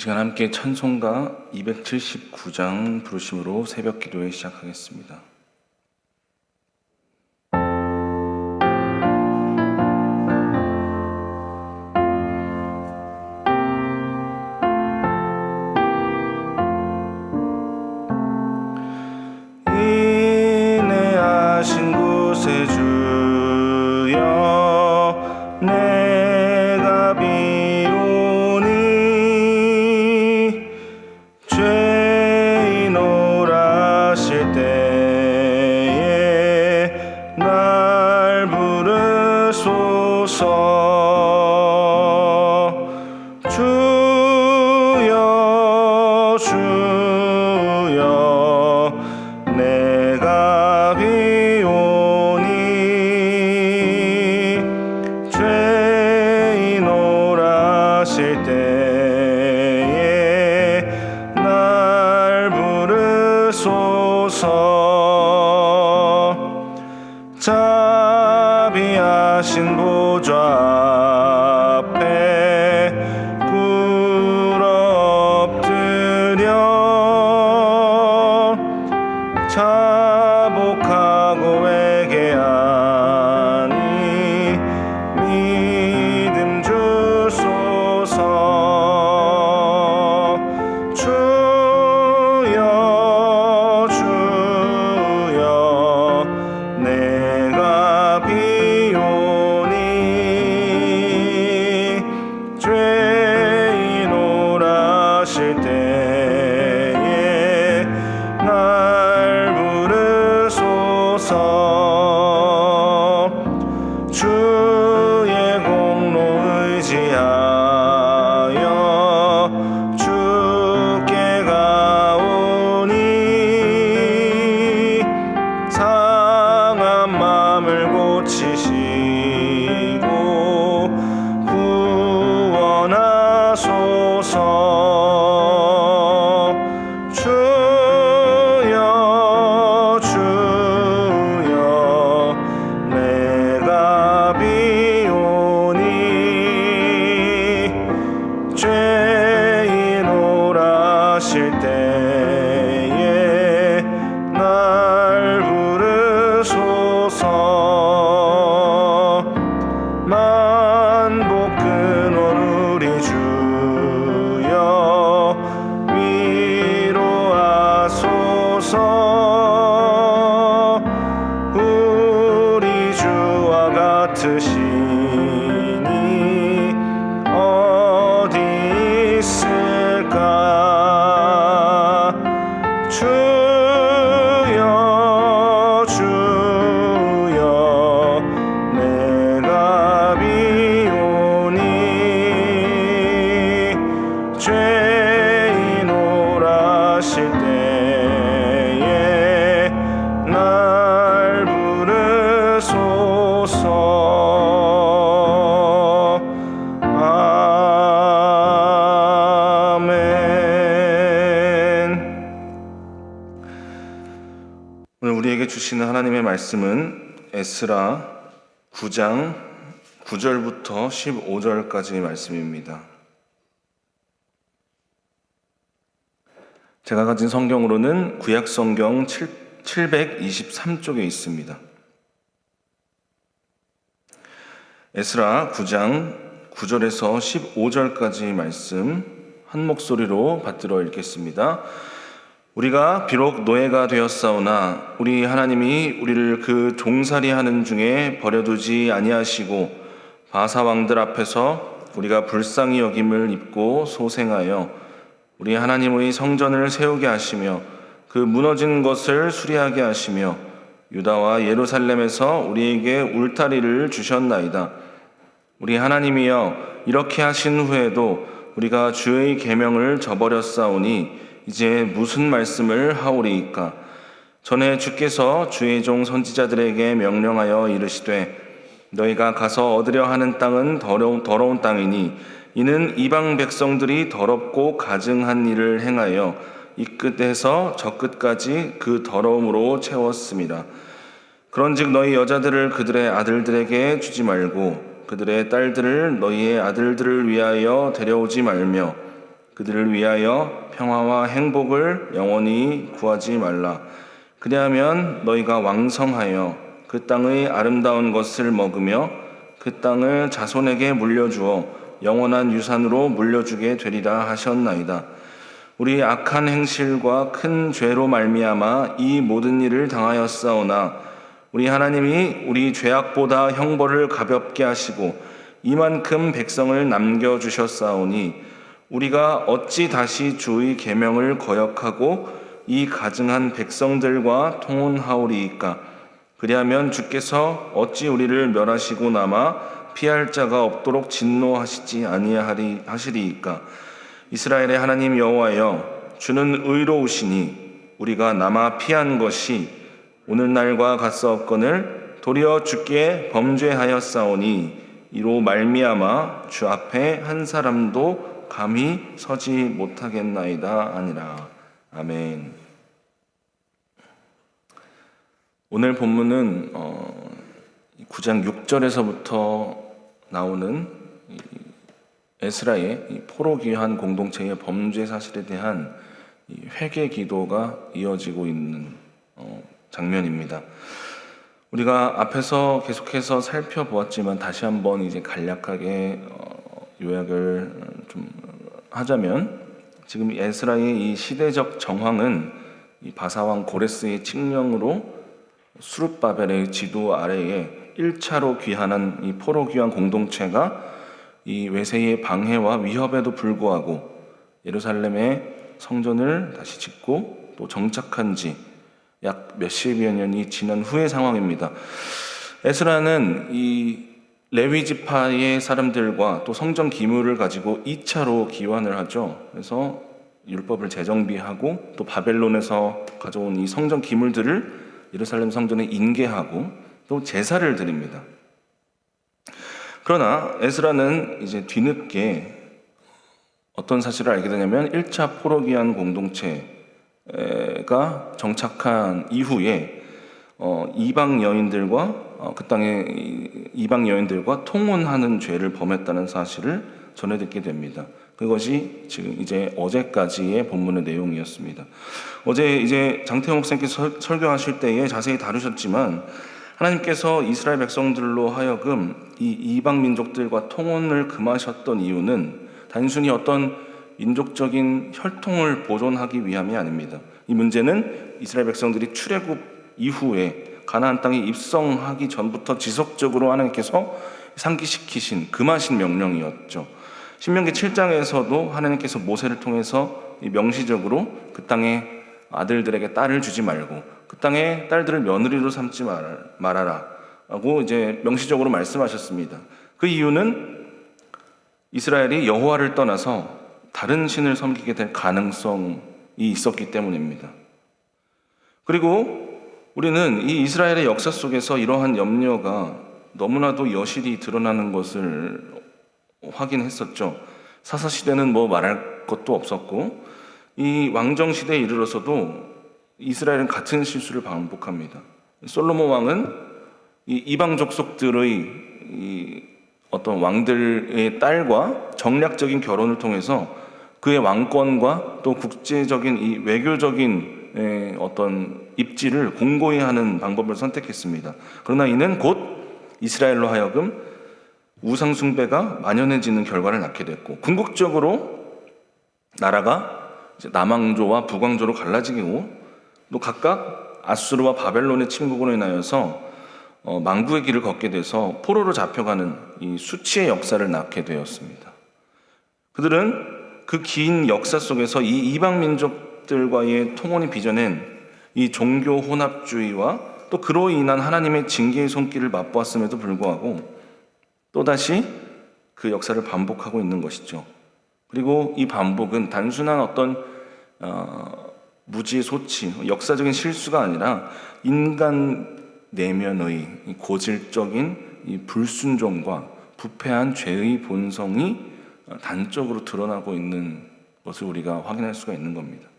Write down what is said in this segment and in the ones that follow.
이 시간 함께 찬송가 279장 부르심으로 새벽 기도회 시작하겠습니다. 오라 오늘 우리에게 주시는 하나님의 말씀은 에스라 9장 9절부터 15절까지의 말씀입니다. 제가 가진 성경으로는 구약 성경 723쪽에 있습니다. 에스라 9장 9절에서 15절까지 말씀 한 목소리로 받들어 읽겠습니다. 우리가 비록 노예가 되었사오나 우리 하나님이 우리를 그 종살이 하는 중에 버려두지 아니하시고 바사 왕들 앞에서 우리가 불쌍히 여김을 입고 소생하여 우리 하나님의 성전을 세우게 하시며 그 무너진 것을 수리하게 하시며 유다와 예루살렘에서 우리에게 울타리를 주셨나이다. 우리 하나님이여 이렇게 하신 후에도 우리가 주의 계명을 저버렸사오니 이제 무슨 말씀을 하오리이까 전에 주께서 주의 종 선지자들에게 명령하여 이르시되 너희가 가서 얻으려 하는 땅은 더러운, 더러운 땅이니 이는 이방 백성들이 더럽고 가증한 일을 행하여 이 끝에서 저 끝까지 그 더러움으로 채웠습니다. 그런즉 너희 여자들을 그들의 아들들에게 주지 말고 그들의 딸들을 너희의 아들들을 위하여 데려오지 말며 그들을 위하여 평화와 행복을 영원히 구하지 말라. 그리하면 너희가 왕성하여 그 땅의 아름다운 것을 먹으며 그 땅을 자손에게 물려주어 영원한 유산으로 물려주게 되리라 하셨나이다. 우리 악한 행실과 큰 죄로 말미암아 이 모든 일을 당하였사오나 우리 하나님이 우리 죄악보다 형벌을 가볍게 하시고 이만큼 백성을 남겨 주셨사오니 우리가 어찌 다시 주의 계명을 거역하고 이 가증한 백성들과 통혼하오리이까? 그리하면 주께서 어찌 우리를 멸하시고 남아 피할 자가 없도록 진노하시지 아니하리 하시리이까? 이스라엘의 하나님 여호와여 주는 의로우시니 우리가 남아 피한 것이 오늘날과 같사옵거늘 도리어 주께 범죄하였사오니 이로 말미암아 주 앞에 한 사람도 감히 서지 못하겠나이다 아니라 아멘. 오늘 본문은 어, 9장 6절에서부터 나오는 이 에스라의 이 포로 귀한 공동체의 범죄 사실에 대한 이 회개 기도가 이어지고 있는 어, 장면입니다. 우리가 앞에서 계속해서 살펴보았지만 다시 한번 이제 간략하게 어, 요약을 좀 하자면 지금 에스라의 이 시대적 정황은 이 바사왕 고레스의 칙령으로 수르바벨의 지도 아래에 1차로 귀환한 이 포로 귀환 공동체가 이 외세의 방해와 위협에도 불구하고 예루살렘의 성전을 다시 짓고 또 정착한 지 약 몇십여 년이 지난 후의 상황입니다. 에스라는 이 레위 지파의 사람들과 또 성전 기물을 가지고 2차로 기환을 하죠. 그래서 율법을 재정비하고 또 바벨론에서 가져온 이 성전 기물들을 예루살렘 성전에 인계하고 또 제사를 드립니다. 그러나 에스라는 이제 뒤늦게 어떤 사실을 알게 되냐면 1차 포로기한 공동체가 정착한 이후에 어, 이방 여인들과 어, 그 땅의 이방 여인들과 통혼하는 죄를 범했다는 사실을 전해 듣게 됩니다. 그것이 지금 이제 어제까지의 본문의 내용이었습니다. 어제 이제 장태호 목사님께서 설교하실 때에 자세히 다루셨지만 하나님께서 이스라엘 백성들로 하여금 이 이방 민족들과 통혼을 금하셨던 이유는 단순히 어떤 민족적인 혈통을 보존하기 위함이 아닙니다. 이 문제는 이스라엘 백성들이 출애굽 이후에 가나안 땅에 입성하기 전부터 지속적으로 하나님께서 상기시키신 금하신 명령이었죠. 신명기 7장에서도 하나님께서 모세를 통해서 명시적으로 그 땅에 아들들에게 딸을 주지 말고 그 땅에 딸들을 며느리로 삼지 말아라 라고 이제 명시적으로 말씀하셨습니다. 그 이유는 이스라엘이 여호와를 떠나서 다른 신을 섬기게 될 가능성이 있었기 때문입니다. 그리고 우리는 이 이스라엘의 역사 속에서 이러한 염려가 너무나도 여실히 드러나는 것을 확인했었죠. 사사 시대는 뭐 말할 것도 없었고 이 왕정 시대에 이르러서도 이스라엘은 같은 실수를 반복합니다. 솔로몬 왕은 이 이방 족속들의 이 어떤 왕들의 딸과 정략적인 결혼을 통해서 그의 왕권과 또 국제적인 이 외교적인 에, 어떤 입지를 공고히 하는 방법을 선택했습니다. 그러나 이는 곧 이스라엘로 하여금 우상숭배가 만연해지는 결과를 낳게 됐고 궁극적으로 나라가 남왕조와 북왕조로 갈라지고 또 각각 아수르와 바벨론의 침국으로 인하여서 어, 망국의 길을 걷게 돼서 포로로 잡혀가는 이 수치의 역사를 낳게 되었습니다. 그들은 그 긴 역사 속에서 이 이방 민족 들과의 통혼이 빚어낸 이 종교 혼합주의와 또 그로 인한 하나님의 징계의 손길을 맛보았음에도 불구하고 또다시 그 역사를 반복하고 있는 것이죠. 그리고 이 반복은 단순한 어떤 어, 무지의 소치, 역사적인 실수가 아니라 인간 내면의 고질적인 이 불순종과 부패한 죄의 본성이 단적으로 드러나고 있는 것을 우리가 확인할 수가 있는 겁니다.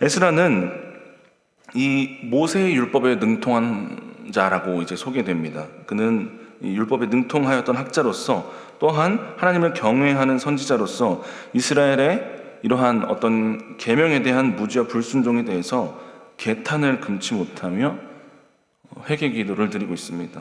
에스라는 이 모세의 율법에 능통한 자라고 이제 소개됩니다. 그는 율법에 능통하였던 학자로서 또한 하나님을 경외하는 선지자로서 이스라엘의 이러한 어떤 계명에 대한 무지와 불순종에 대해서 개탄을 금치 못하며 회개 기도를 드리고 있습니다.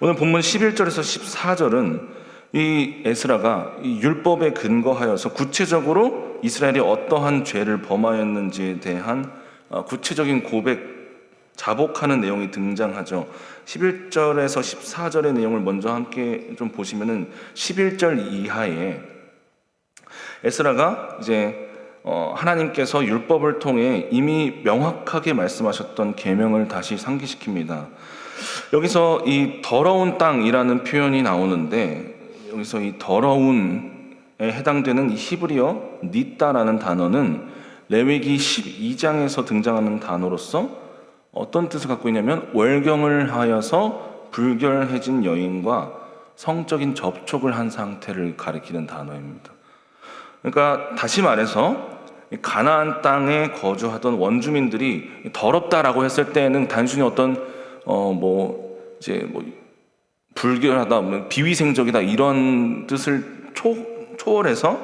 오늘 본문 11절에서 14절은 이 에스라가 이 율법에 근거하여서 구체적으로 이스라엘이 어떠한 죄를 범하였는지에 대한 어, 구체적인 고백 자복하는 내용이 등장하죠. 11절에서 14절의 내용을 먼저 함께 좀 보시면은 11절 이하에 에스라가 이제 어, 하나님께서 율법을 통해 이미 명확하게 말씀하셨던 계명을 다시 상기시킵니다. 여기서 이 더러운 땅이라는 표현이 나오는데 여기서 이 더러운에 해당되는 이 히브리어 니따라는 단어는 레위기 12장에서 등장하는 단어로서 어떤 뜻을 갖고 있냐면 월경을 하여서 불결해진 여인과 성적인 접촉을 한 상태를 가리키는 단어입니다. 그러니까 다시 말해서 이 가나안 땅에 거주하던 원주민들이 더럽다라고 했을 때는 단순히 어떤 어 뭐 이제 뭐 불결하다, 뭐 비위생적이다 이런 뜻을 초, 초월해서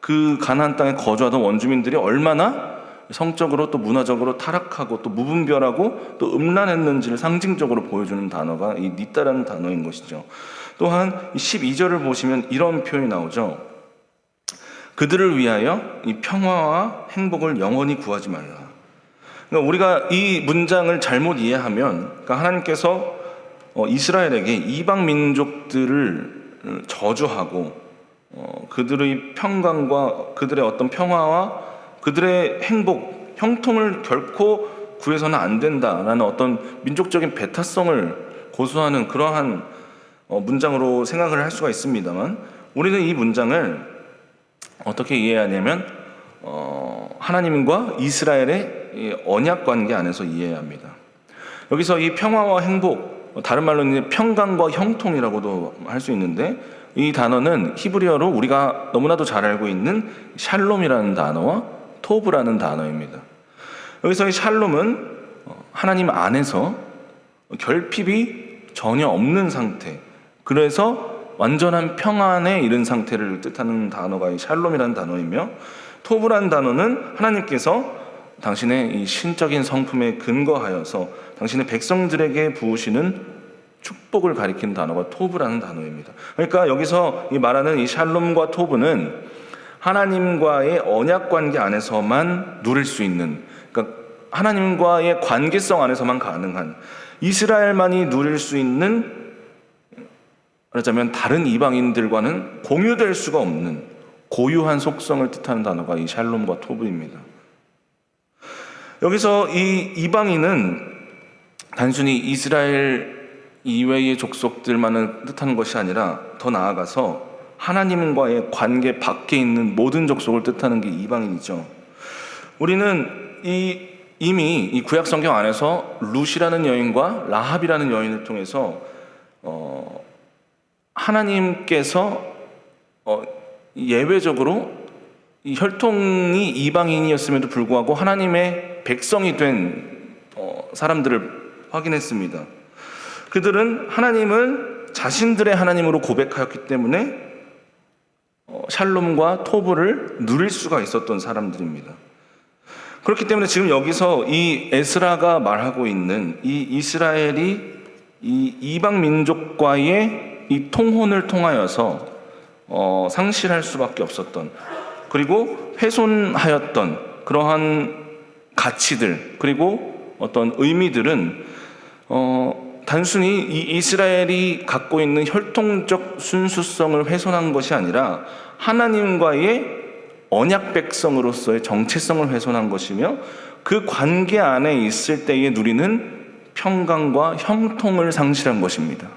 그 가나안 땅에 거주하던 원주민들이 얼마나 성적으로 또 문화적으로 타락하고 또 무분별하고 또 음란했는지를 상징적으로 보여주는 단어가 이 니따라는 단어인 것이죠. 또한 12절을 보시면 이런 표현이 나오죠. 그들을 위하여 이 평화와 행복을 영원히 구하지 말라. 그러니까 우리가 이 문장을 잘못 이해하면 그러니까 하나님께서 어, 이스라엘에게 이방 민족들을 저주하고 어, 그들의 평강과 그들의 어떤 평화와 그들의 행복, 형통을 결코 구해서는 안 된다라는 어떤 민족적인 배타성을 고수하는 그러한 어, 문장으로 생각을 할 수가 있습니다만 우리는 이 문장을 어떻게 이해하냐면 어, 하나님과 이스라엘의 이 언약 관계 안에서 이해해야 합니다. 여기서 이 평화와 행복, 다른 말로는 평강과 형통이라고도 할 수 있는데 이 단어는 히브리어로 우리가 너무나도 잘 알고 있는 샬롬이라는 단어와 토브라는 단어입니다. 여기서 이 샬롬은 어, 하나님 안에서 결핍이 전혀 없는 상태. 그래서 완전한 평안에 이른 상태를 뜻하는 단어가 이 샬롬이라는 단어이며 토브라는 단어는 하나님께서 당신의 이 신적인 성품에 근거하여서 당신의 백성들에게 부으시는 축복을 가리키는 단어가 토브라는 단어입니다. 그러니까 여기서 이 말하는 이 샬롬과 토브는 하나님과의 언약 관계 안에서만 누릴 수 있는 그러니까 하나님과의 관계성 안에서만 가능한 이스라엘만이 누릴 수 있는 말하자면 다른 이방인들과는 공유될 수가 없는 고유한 속성을 뜻하는 단어가 이 샬롬과 토브입니다. 여기서 이 이방인은 단순히 이스라엘 이외의 족속들만을 뜻하는 것이 아니라 더 나아가서 하나님과의 관계 밖에 있는 모든 족속을 뜻하는 게 이방인이죠. 우리는 이 이미 이 구약 성경 안에서 룻이라는 여인과 라합이라는 여인을 통해서 어, 하나님께서 어, 예외적으로 이 혈통이 이방인이었음에도 불구하고 하나님의 백성이 된 어, 사람들을 확인했습니다. 그들은 하나님을 자신들의 하나님으로 고백하였기 때문에 어, 샬롬과 토브를 누릴 수가 있었던 사람들입니다. 그렇기 때문에 지금 여기서 이 에스라가 말하고 있는 이 이스라엘이 이 이방 민족과의 이 통혼을 통하여서 어, 상실할 수밖에 없었던 그리고 훼손하였던 그러한 가치들 그리고 어떤 의미들은 어, 단순히 이 이스라엘이 갖고 있는 혈통적 순수성을 훼손한 것이 아니라 하나님과의 언약 백성으로서의 정체성을 훼손한 것이며 그 관계 안에 있을 때에 누리는 평강과 형통을 상실한 것입니다.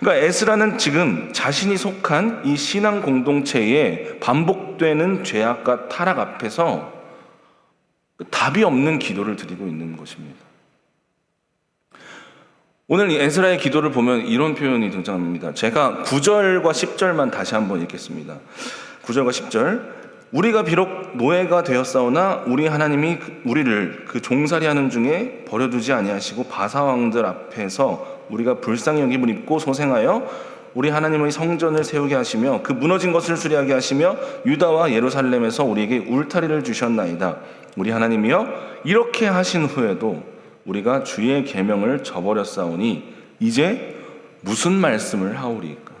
그러니까 에스라는 지금 자신이 속한 이 신앙 공동체에 반복되는 죄악과 타락 앞에서 답이 없는 기도를 드리고 있는 것입니다. 오늘 이 에스라의 기도를 보면 이런 표현이 등장합니다. 제가 9절과 10절만 다시 한번 읽겠습니다. 9절과 10절. 우리가 비록 노예가 되었사오나 우리 하나님이 그- 우리를 그 종살이하는 중에 버려두지 아니하시고 바사 왕들 앞에서 우리가 불쌍히 여김을 입고 소생하여 우리 하나님의 성전을 세우게 하시며 그 무너진 것을 수리하게 하시며 유다와 예루살렘에서 우리에게 울타리를 주셨나이다. 우리 하나님이여 이렇게 하신 후에도 우리가 주의 계명을 저버렸사오니 이제 무슨 말씀을 하오리까?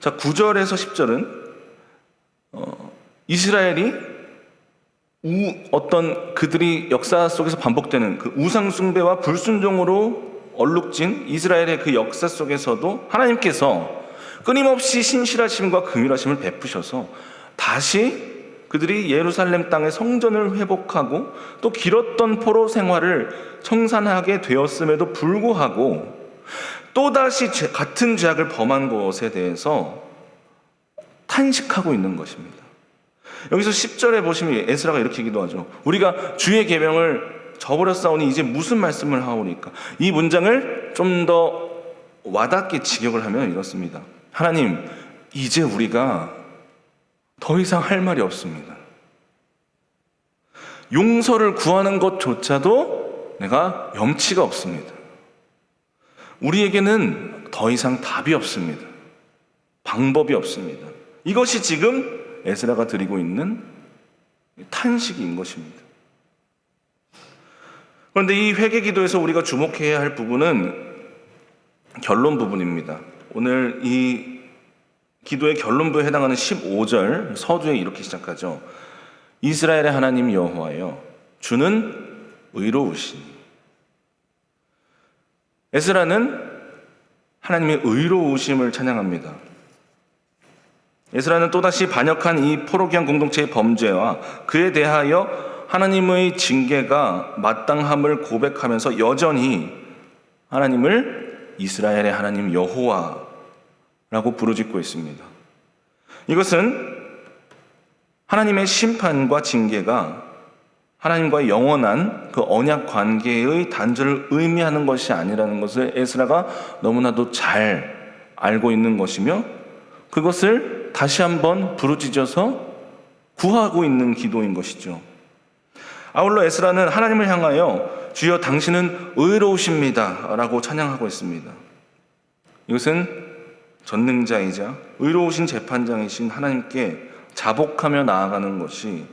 자, 9절에서 10절은 어, 이스라엘이 우, 어떤 그들이 역사 속에서 반복되는 그 우상 숭배와 불순종으로 얼룩진 이스라엘의 그 역사 속에서도 하나님께서 끊임없이 신실하심과 긍휼하심을 베푸셔서 다시 그들이 예루살렘 땅의 성전을 회복하고 또 길었던 포로 생활을 청산하게 되었음에도 불구하고 또다시 죄- 같은 죄악을 범한 것에 대해서 탄식하고 있는 것입니다. 여기서 10절에 보시면 에스라가 이렇게 기도하죠. 우리가 주의 계명을 저버렸사오니 이제 무슨 말씀을 하오니까. 이 문장을 좀 더 와닿게 직역을 하면 이렇습니다. 하나님, 이제 우리가 더 이상 할 말이 없습니다. 용서를 구하는 것조차도 내가 염치가 없습니다. 우리에게는 더 이상 답이 없습니다. 방법이 없습니다. 이것이 지금 에스라가 드리고 있는 탄식인 것입니다. 그런데 이 회개 기도에서 우리가 주목해야 할 부분은 결론 부분입니다. 오늘 이 기도의 결론부에 해당하는 15절 서두에 이렇게 시작하죠. 이스라엘의 하나님 여호와여 주는 의로우시니 에스라는 하나님의 의로우심을 찬양합니다. 에스라는 또다시 반역한 이 포로기한 공동체의 범죄와 그에 대하여 하나님의 징계가 마땅함을 고백하면서 여전히 하나님을 이스라엘의 하나님 여호와 라고 부르짖고 있습니다. 이것은 하나님의 심판과 징계가 하나님과의 영원한 그 언약 관계의 단절을 의미하는 것이 아니라는 것을 에스라가 너무나도 잘 알고 있는 것이며 그것을 다시 한번 부르짖어서 구하고 있는 기도인 것이죠. 아울러 에스라는 하나님을 향하여 주여 당신은 의로우십니다 라고 찬양하고 있습니다. 이것은 전능자이자 의로우신 재판장이신 하나님께 자복하며 나아가는 것이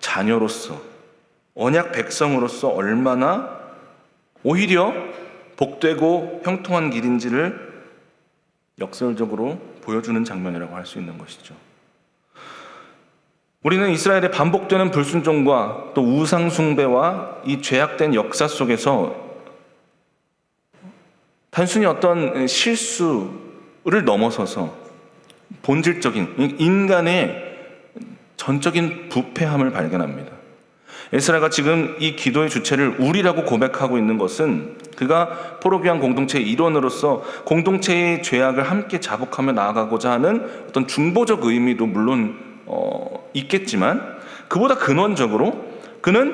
자녀로서 언약 백성으로서 얼마나 오히려 복되고 형통한 길인지를 역설적으로 보여주는 장면이라고 할 수 있는 것이죠. 우리는 이스라엘의 반복되는 불순종과 또 우상숭배와 이 죄악된 역사 속에서 단순히 어떤 실수를 넘어서서 본질적인 인간의 전적인 부패함을 발견합니다. 에스라가 지금 이 기도의 주체를 우리라고 고백하고 있는 것은 그가 포로비안 공동체의 일원으로서 공동체의 죄악을 함께 자복하며 나아가고자 하는 어떤 중보적 의미도 물론 어, 있겠지만 그보다 근원적으로 그는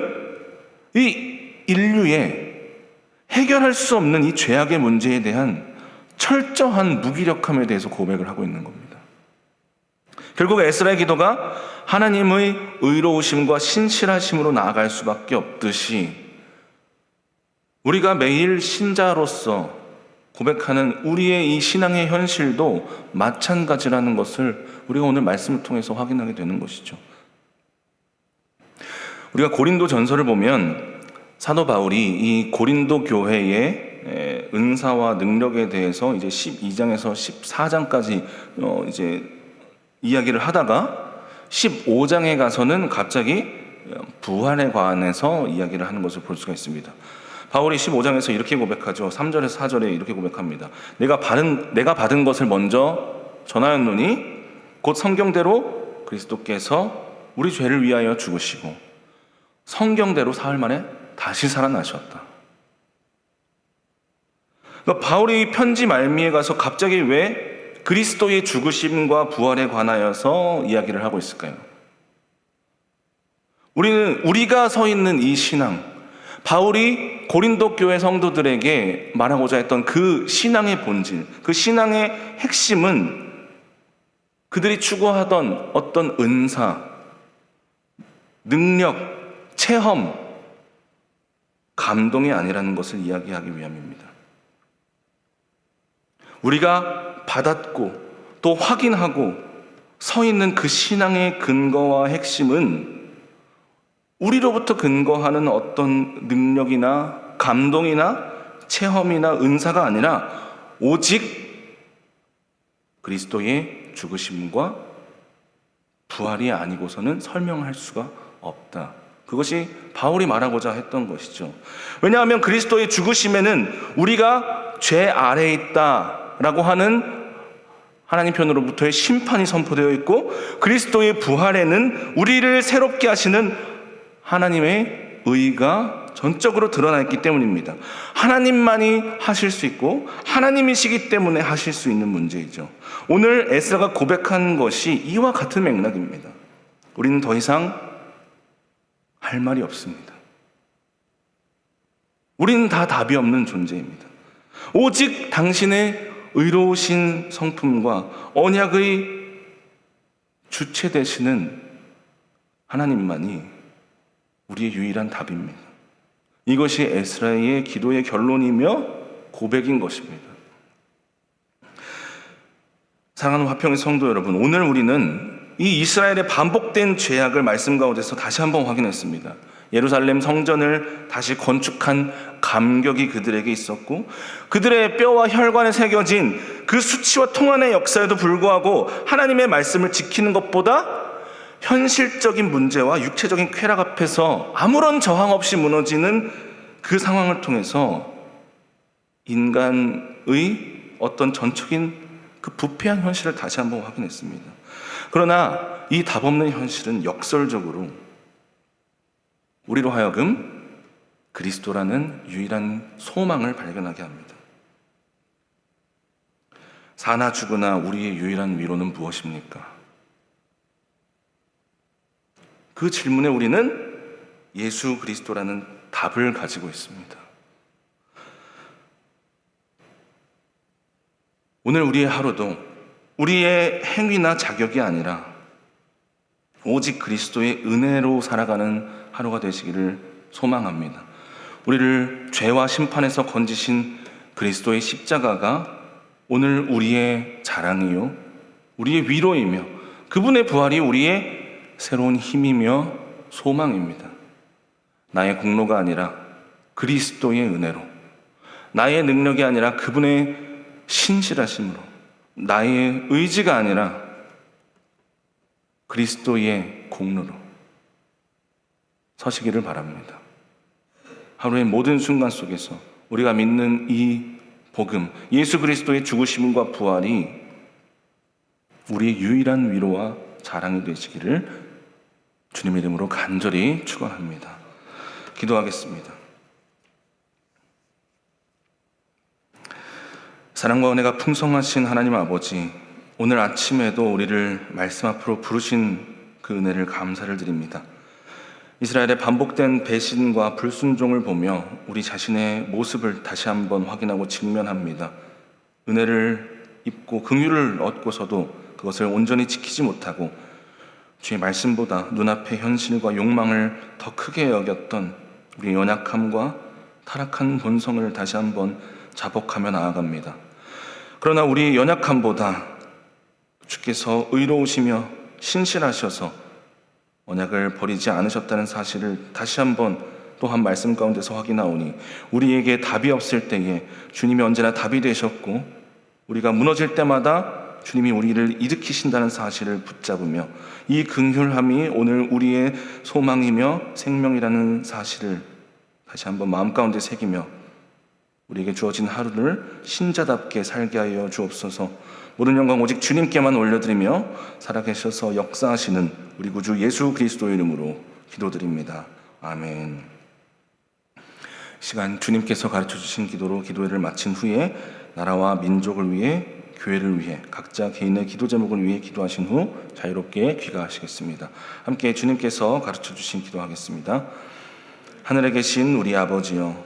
이 인류의 해결할 수 없는 이 죄악의 문제에 대한 철저한 무기력함에 대해서 고백을 하고 있는 겁니다. 결국 에스라의 기도가 하나님의 의로우심과 신실하심으로 나아갈 수밖에 없듯이 우리가 매일 신자로서 고백하는 우리의 이 신앙의 현실도 마찬가지라는 것을 우리가 오늘 말씀을 통해서 확인하게 되는 것이죠. 우리가 고린도 전설을 보면 사도 바울이 이 고린도 교회의 은사와 능력에 대해서 이제 12장에서 14장까지 어 이제 이야기를 하다가 15장에 가서는 갑자기 부활에 관해서 이야기를 하는 것을 볼 수가 있습니다. 바울이 15장에서 이렇게 고백하죠. 3절에서 4절에 이렇게 고백합니다. 내가 받은 내가 받은 것을 먼저 전하였노니 곧 성경대로 그리스도께서 우리 죄를 위하여 죽으시고 성경대로 사흘 만에 다시 살아나셨다. 그러니까 바울이 편지 말미에 가서 갑자기 왜 그리스도의 죽으심과 부활에 관하여서 이야기를 하고 있을까요? 우리는 우리가 서 있는 이 신앙, 바울이 고린도 교회 성도들에게 말하고자 했던 그 신앙의 본질, 그 신앙의 핵심은 그들이 추구하던 어떤 은사, 능력, 체험, 감동이 아니라는 것을 이야기하기 위함입니다. 우리가 받았고 또 확인하고 서 있는 그 신앙의 근거와 핵심은 우리로부터 근거하는 어떤 능력이나 감동이나 체험이나 은사가 아니라 오직 그리스도의 죽으심과 부활이 아니고서는 설명할 수가 없다. 그것이 바울이 말하고자 했던 것이죠. 왜냐하면 그리스도의 죽으심에는 우리가 죄 아래에 있다라고 하는 하나님 편으로부터의 심판이 선포되어 있고 그리스도의 부활에는 우리를 새롭게 하시는 하나님의 의가 전적으로 드러나 있기 때문입니다. 하나님만이 하실 수 있고 하나님이시기 때문에 하실 수 있는 문제이죠. 오늘 에스라가 고백한 것이 이와 같은 맥락입니다. 우리는 더 이상 할 말이 없습니다. 우리는 다 답이 없는 존재입니다. 오직 당신의 의로우신 성품과 언약의 주체 되시는 하나님만이 우리의 유일한 답입니다. 이것이 에스라의 기도의 결론이며 고백인 것입니다. 사랑하는 화평의 성도 여러분, 오늘 우리는 이 이스라엘의 반복된 죄악을 말씀 가운데서 다시 한번 확인했습니다. 예루살렘 성전을 다시 건축한 감격이 그들에게 있었고 그들의 뼈와 혈관에 새겨진 그 수치와 통한의 역사에도 불구하고 하나님의 말씀을 지키는 것보다 현실적인 문제와 육체적인 쾌락 앞에서 아무런 저항 없이 무너지는 그 상황을 통해서 인간의 어떤 전적인 그 부패한 현실을 다시 한번 확인했습니다. 그러나 이 답 없는 현실은 역설적으로 우리로 하여금 그리스도라는 유일한 소망을 발견하게 합니다. 사나 죽으나 우리의 유일한 위로는 무엇입니까? 그 질문에 우리는 예수 그리스도라는 답을 가지고 있습니다. 오늘 우리의 하루도 우리의 행위나 자격이 아니라 오직 그리스도의 은혜로 살아가는 하루가 되시기를 소망합니다. 우리를 죄와 심판에서 건지신 그리스도의 십자가가 오늘 우리의 자랑이요, 우리의 위로이며 그분의 부활이 우리의 새로운 힘이며 소망입니다. 나의 공로가 아니라 그리스도의 은혜로, 나의 능력이 아니라 그분의 신실하심으로, 나의 의지가 아니라 그리스도의 공로로 서시기를 바랍니다. 하루의 모든 순간 속에서 우리가 믿는 이 복음, 예수 그리스도의 죽으심과 부활이 우리의 유일한 위로와 자랑이 되시기를 주님의 이름으로 간절히 축원합니다. 기도하겠습니다. 사랑과 은혜가 풍성하신 하나님 아버지, 오늘 아침에도 우리를 말씀 앞으로 부르신 그 은혜를 감사를 드립니다. 이스라엘의 반복된 배신과 불순종을 보며 우리 자신의 모습을 다시 한번 확인하고 직면합니다. 은혜를 입고 긍휼을 얻고서도 그것을 온전히 지키지 못하고 주의 말씀보다 눈앞의 현실과 욕망을 더 크게 여겼던 우리 연약함과 타락한 본성을 다시 한번 자복하며 나아갑니다. 그러나 우리 연약함보다 주께서 의로우시며 신실하셔서 언약을 버리지 않으셨다는 사실을 다시 한번 또한 말씀 가운데서 확인하오니 우리에게 답이 없을 때에 주님이 언제나 답이 되셨고 우리가 무너질 때마다 주님이 우리를 일으키신다는 사실을 붙잡으며 이 긍휼함이 오늘 우리의 소망이며 생명이라는 사실을 다시 한번 마음 가운데 새기며 우리에게 주어진 하루를 신자답게 살게 하여 주옵소서. 모든 영광 오직 주님께만 올려드리며 살아계셔서 역사하시는 우리 구주 예수 그리스도의 이름으로 기도드립니다. 아멘. 시간 주님께서 가르쳐 주신 기도로 기도회를 마친 후에 나라와 민족을 위해 교회를 위해 각자 개인의 기도 제목을 위해 기도하신 후 자유롭게 귀가하시겠습니다. 함께 주님께서 가르쳐 주신 기도하겠습니다. 하늘에 계신 우리 아버지여